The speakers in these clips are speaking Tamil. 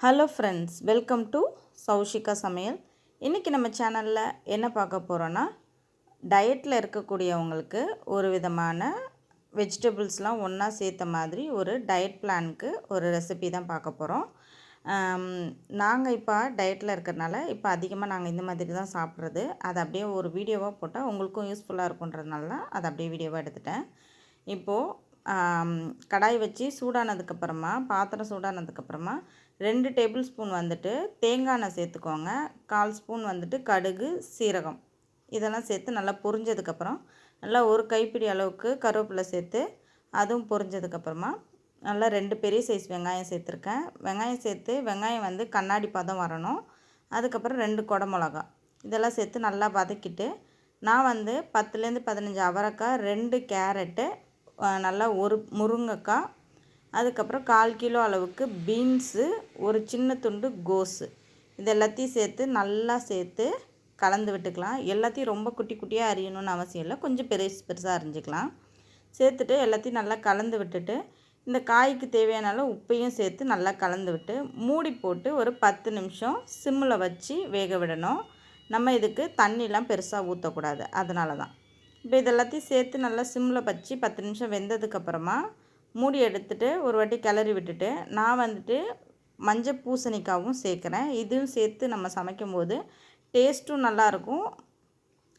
Hello friends welcome to Saushika சமையல் இன்றைக்கி நம்ம சேனலில் என்ன பார்க்க போகிறோன்னா டயட்டில் இருக்கக்கூடியவங்களுக்கு ஒரு விதமான வெஜிடபிள்ஸ்லாம் ஒன்றா சேர்த்த மாதிரி ஒரு டயட் பிளானுக்கு ஒரு ரெசிபி தான் பார்க்க போகிறோம் நாங்கள் இப்போ டயட்டில் இருக்கிறனால இப்போ அதிகமாக நாங்கள் இந்த மாதிரி தான் சாப்பிட்றது. அதை அப்படியே ஒரு வீடியோவாக போட்டால் உங்களுக்கும் யூஸ்ஃபுல்லாக இருக்குன்றதுனால தான் அதை அப்படியே வீடியோவாக எடுத்துட்டேன். இப்போது கடாய் வச்சு சூடானதுக்கப்புறமா பாத்திரம் சூடானதுக்கப்புறமா ரெண்டு டேபிள் ஸ்பூன் வந்துட்டு தேங்காய் எண்ணெய் சேர்த்துக்கோங்க. கால் ஸ்பூன் வந்துட்டு கடுகு சீரகம். இதெல்லாம் சேர்த்து நல்லா பொரிஞ்சதுக்கப்புறம் நல்லா ஒரு கைப்பிடி அளவுக்கு கருவேப்பிலை சேர்த்து அதுவும் பொரிஞ்சதுக்கப்புறமா நல்லா ரெண்டு பெரிய சைஸ் வெங்காயம் சேர்த்துருக்கேன். வெங்காயம் சேர்த்து வெங்காயம் வந்து கண்ணாடி பதம் வரணும். அதுக்கப்புறம் ரெண்டு குடமிளகா. இதெல்லாம் சேர்த்து நல்லா வதக்கிட்டு நான் வந்து பத்துலேருந்து பதினஞ்சு அவரைக்காய் ரெண்டு கேரட்டு நல்லா ஒரு முருங்கைக்காய் அதுக்கப்புறம் கால் கிலோ அளவுக்கு பீன்ஸு ஒரு சின்ன துண்டு கோஸு. இது எல்லாத்தையும் சேர்த்து நல்லா சேர்த்து கலந்து விட்டுக்கலாம். எல்லாத்தையும் ரொம்ப குட்டி குட்டியாக அரியணும்னு அவசியம் இல்லை. கொஞ்சம் பெருசு பெருசாக அரிஞ்சிக்கலாம். சேர்த்துட்டு எல்லாத்தையும் நல்லா கலந்து விட்டுட்டு இந்த காய்க்கு தேவையான அளவு உப்பையும் சேர்த்து நல்லா கலந்து விட்டு மூடி போட்டு ஒரு பத்து நிமிஷம் சிம்மில் வச்சு வேக விடணும். நம்ம இதுக்கு தண்ணிலாம் பெருசாக ஊற்றக்கூடாது அதனால தான். இப்போ இதெல்லாத்தையும் சேர்த்து நல்லா சிம்மில் வச்சு பத்து நிமிஷம் வெந்ததுக்கப்புறமா மூடி எடுத்துட்டு ஒரு வாட்டி கிளறி விட்டுட்டு நான் வந்துட்டு மஞ்சள் பூசணிக்காவும் சேர்க்குறேன். இதுவும் சேர்த்து நம்ம சமைக்கும் போது டேஸ்ட்டும் நல்லாயிருக்கும்.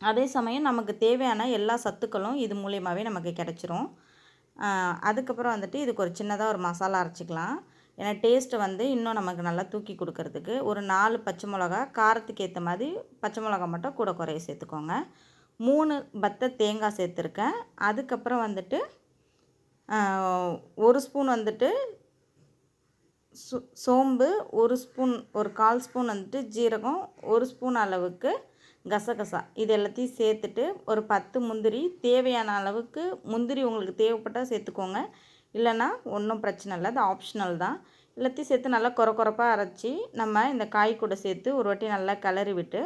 அதே சமயம் நமக்கு தேவையான எல்லா சத்துக்களும் இது மூலியமாகவே நமக்கு கிடச்சிரும். அதுக்கப்புறம் வந்துட்டு இதுக்கு ஒரு சின்னதாக ஒரு மசாலா அரைச்சிக்கலாம். ஏன்னா டேஸ்ட்டை வந்து இன்னும் நமக்கு நல்லா தூக்கி கொடுக்கறதுக்கு. ஒரு நாலு பச்சை மிளகா காரத்துக்கு ஏற்ற மாதிரி பச்சை மிளகா மட்டும் கூட குறைய சேர்த்துக்கோங்க. மூணு பத்தை தேங்காய் சேர்த்துருக்கேன். அதுக்கப்புறம் வந்துட்டு ஒரு ஸ்பூன் வந்துட்டு சோ சோம்பு ஒரு ஸ்பூன் ஒரு கால் ஸ்பூன் வந்துட்டு ஜீரகம் ஒரு ஸ்பூன் அளவுக்கு கசகசா. இது எல்லாத்தையும் சேர்த்துட்டு ஒரு பத்து முந்திரி தேவையான அளவுக்கு முந்திரி உங்களுக்கு தேவைப்பட்டால் சேர்த்துக்கோங்க. இல்லைன்னா ஒன்றும் பிரச்சனை இல்லை அது ஆப்ஷனல் தான். எல்லாத்தையும் சேர்த்து நல்லா குறை குறைப்பாக அரைச்சி நம்ம இந்த காய் கூட சேர்த்து ஒரு வாட்டி நல்லா கிளறி விட்டு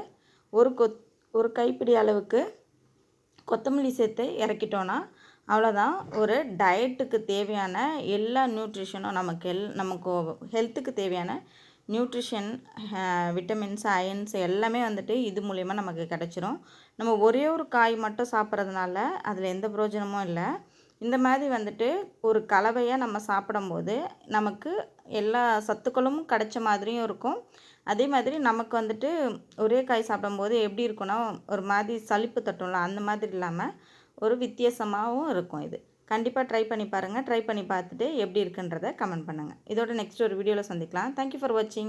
ஒரு கொத் ஒரு கைப்பிடி அளவுக்கு கொத்தமல்லி சேர்த்து இறக்கிட்டோன்னா அவ்வளோதான். ஒரு டயட்டுக்கு தேவையான எல்லா நியூட்ரிஷனும் நமக்கு எல் நமக்கு ஹெல்த்துக்கு தேவையான நியூட்ரிஷன் விட்டமின்ஸ் அயன்ஸ் எல்லாமே வந்துட்டு இது மூலிமா நமக்கு கிடச்சிரும். நம்ம ஒரே ஒரு காய் மட்டும் சாப்பிட்றதுனால அதில் எந்த பிரயோஜனமும் இல்லை. இந்த மாதிரி வந்துட்டு ஒரு கலவையாக நம்ம சாப்பிடும்போது நமக்கு எல்லா சத்துக்களும் கிடைச்ச மாதிரியும் இருக்கும். அதே மாதிரி நமக்கு வந்துட்டு ஒரே காய் சாப்பிடும்போது எப்படி இருக்குன்னா ஒரு மாதிரி சளிப்பு தட்டும்ல அந்த மாதிரி இல்லாமல் ஒரு வித்தியாசமாகவும் இருக்கும் இது. கண்டிப்பாக ட்ரை பண்ணி பாருங்கள் ட்ரை பண்ணி பார்த்துட்டு எப்படி இருக்குன்றதை கமெண்ட் பண்ணுங்கள் இதோட நெக்ஸ்ட் ஒரு வீடியோவில் சந்திக்கலாம். தேங்க்யூ ஃபார் வாட்சிங்